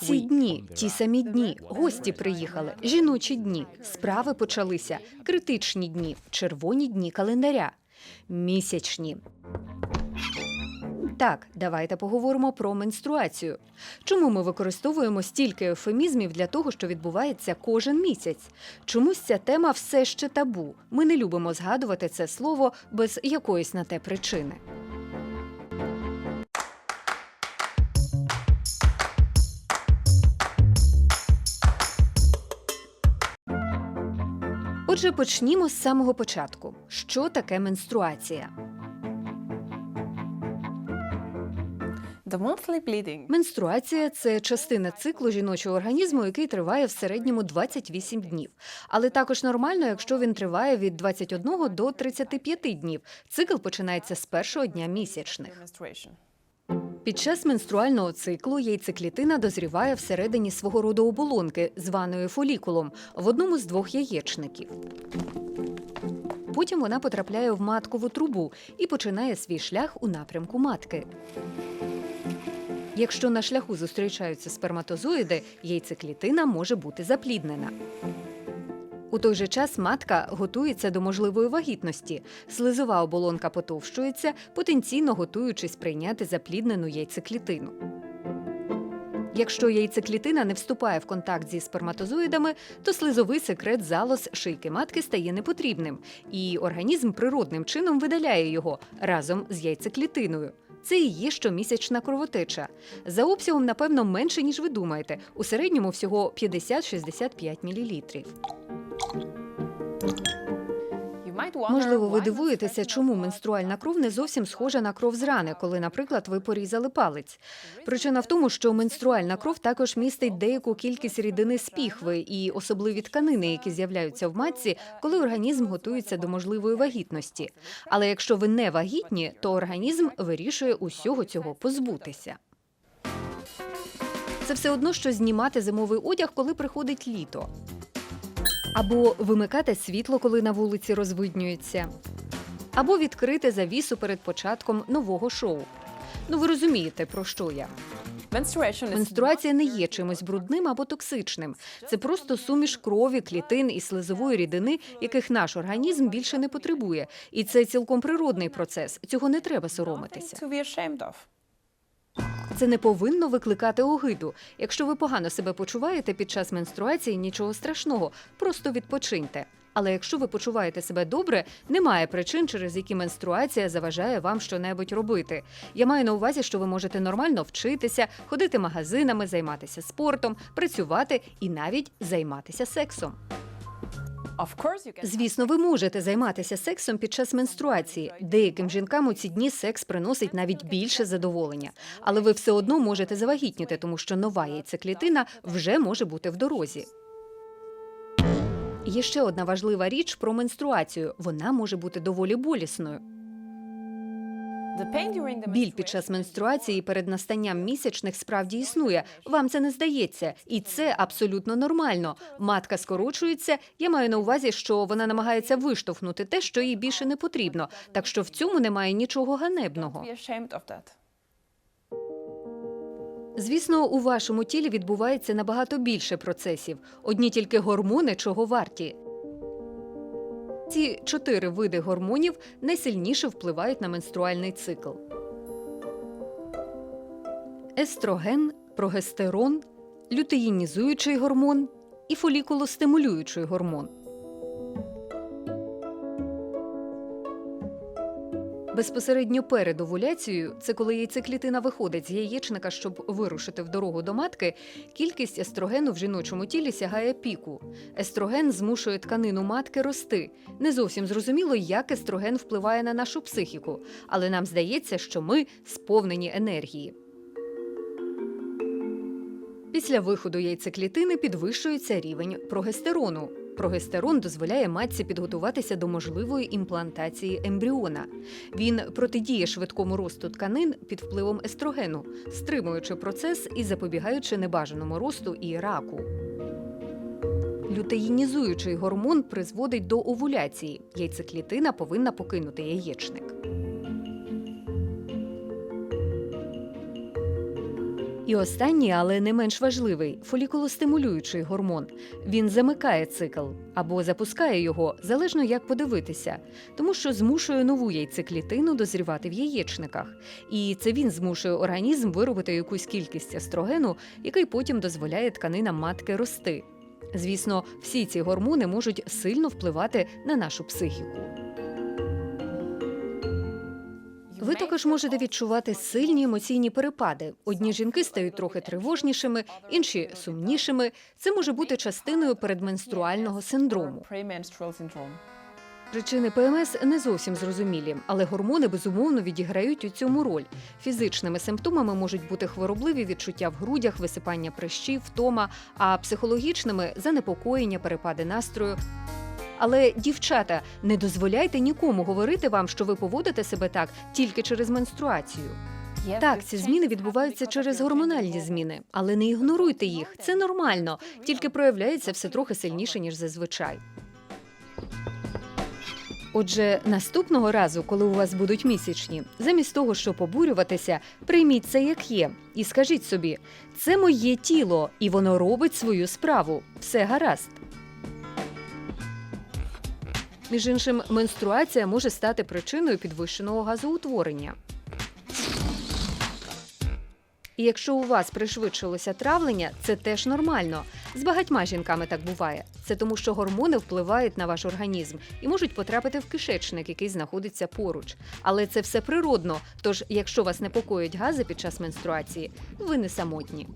Ці дні, ті самі дні, гості приїхали, жіночі дні, справи почалися, критичні дні, червоні дні календаря, місячні. Так, давайте поговоримо про менструацію. Чому ми використовуємо стільки ефемізмів для того, що відбувається кожен місяць? Чомусь ця тема все ще табу. Ми не любимо згадувати це слово без якоїсь на те причини. Отже, почнімо з самого початку. Що таке менструація? The monthly bleeding. Менструація це частина циклу жіночого організму, який триває в середньому 28 днів. Але також нормально, якщо він триває від 21 до 35 днів. Цикл починається з першого дня місячних. Під час менструального циклу яйцеклітина дозріває всередині свого роду оболонки, званої фолікулом, в одному з двох яєчників. Потім вона потрапляє в маткову трубу і починає свій шлях у напрямку матки. Якщо на шляху зустрічаються сперматозоїди, яйцеклітина може бути запліднена. У той же час матка готується до можливої вагітності. Слизова оболонка потовщується, потенційно готуючись прийняти запліднену яйцеклітину. Якщо яйцеклітина не вступає в контакт зі сперматозоїдами, то слизовий секрет залоз шийки матки стає непотрібним, і організм природним чином видаляє його разом з яйцеклітиною. Це і є щомісячна кровотеча. За обсягом, напевно, менше, ніж ви думаєте. У середньому всього 50-65 мл. Можливо, ви дивуєтеся, чому менструальна кров не зовсім схожа на кров з рани, коли, наприклад, ви порізали палець. Причина в тому, що менструальна кров також містить деяку кількість рідини з піхви і особливі тканини, які з'являються в матці, коли організм готується до можливої вагітності. Але якщо ви не вагітні, то організм вирішує усього цього позбутися. Це все одно, що знімати зимовий одяг, коли приходить літо. Або вимикати світло, коли на вулиці розвиднюється. Або відкрити завісу перед початком нового шоу. Ну, ви розумієте, про що я. Менструація не є чимось брудним або токсичним. Це просто суміш крові, клітин і слизової рідини, яких наш організм більше не потребує. І це цілком природний процес. Цього не треба соромитися. Це не повинно викликати огиду. Якщо ви погано себе почуваєте під час менструації, нічого страшного, просто відпочиньте. Але якщо ви почуваєте себе добре, немає причин, через які менструація заважає вам щонебудь робити. Я маю на увазі, що ви можете нормально вчитися, ходити магазинами, займатися спортом, працювати і навіть займатися сексом. Звісно, ви можете займатися сексом під час менструації. Деяким жінкам у ці дні секс приносить навіть більше задоволення, але ви все одно можете завагітніти, тому що нова яйцеклітина вже може бути в дорозі. Є ще одна важлива річ про менструацію. Вона може бути доволі болісною. Біль під час менструації перед настанням місячних справді існує. Вам це не здається, і це абсолютно нормально. Матка скорочується. Я маю на увазі, що вона намагається виштовхнути те, що їй більше не потрібно. Так що в цьому немає нічого ганебного. Звісно, у вашому тілі відбувається набагато більше процесів. Одні тільки гормони чого варті. Ці чотири види гормонів найсильніше впливають на менструальний цикл. Естроген, прогестерон, лютеїнізуючий гормон і фолікулостимулюючий гормон. Безпосередньо перед овуляцією, це коли яйцеклітина виходить з яєчника, щоб вирушити в дорогу до матки, кількість естрогену в жіночому тілі сягає піку. Естроген змушує тканину матки рости. Не зовсім зрозуміло, як естроген впливає на нашу психіку, але нам здається, що ми сповнені енергії. Після виходу яйцеклітини підвищується рівень прогестерону. Прогестерон дозволяє матці підготуватися до можливої імплантації ембріона. Він протидіє швидкому росту тканин під впливом естрогену, стримуючи процес і запобігаючи небажаному росту і раку. Лютеїнізуючий гормон призводить до овуляції. Яйцеклітина повинна покинути яєчник. І останній, але не менш важливий фолікулостимулюючий гормон. Він замикає цикл або запускає його, залежно як подивитися, тому що змушує нову яйцеклітину дозрівати в яєчниках. І це він змушує організм виробити якусь кількість естрогену, який потім дозволяє тканинам матки рости. Звісно, всі ці гормони можуть сильно впливати на нашу психіку. Ви також можете відчувати сильні емоційні перепади. Одні жінки стають трохи тривожнішими, інші сумнішими. Це може бути частиною передменструального синдрому. Причини ПМС не зовсім зрозумілі, але гормони безумовно відіграють у цьому роль. Фізичними симптомами можуть бути хворобливі відчуття в грудях, висипання прищів, втома, а психологічними занепокоєння, перепади настрою. Але, дівчата, не дозволяйте нікому говорити вам, що ви поводите себе так тільки через менструацію. Так, ці зміни відбуваються через гормональні зміни, але не ігноруйте їх. Це нормально, тільки проявляється все трохи сильніше ніж зазвичай. Отже, наступного разу, коли у вас будуть місячні, замість того, щоб обурюватися, прийміть це як є, і скажіть собі: це моє тіло, і воно робить свою справу. Все гаразд. Між іншим, менструація може стати причиною підвищеного газоутворення. І якщо у вас пришвидшилося травлення, це теж нормально. З багатьма жінками так буває. Це тому, що гормони впливають на ваш організм і можуть потрапити в кишечник, який знаходиться поруч. Але це все природно. Тож, якщо вас непокоїть гази під час менструації, ви не самотні.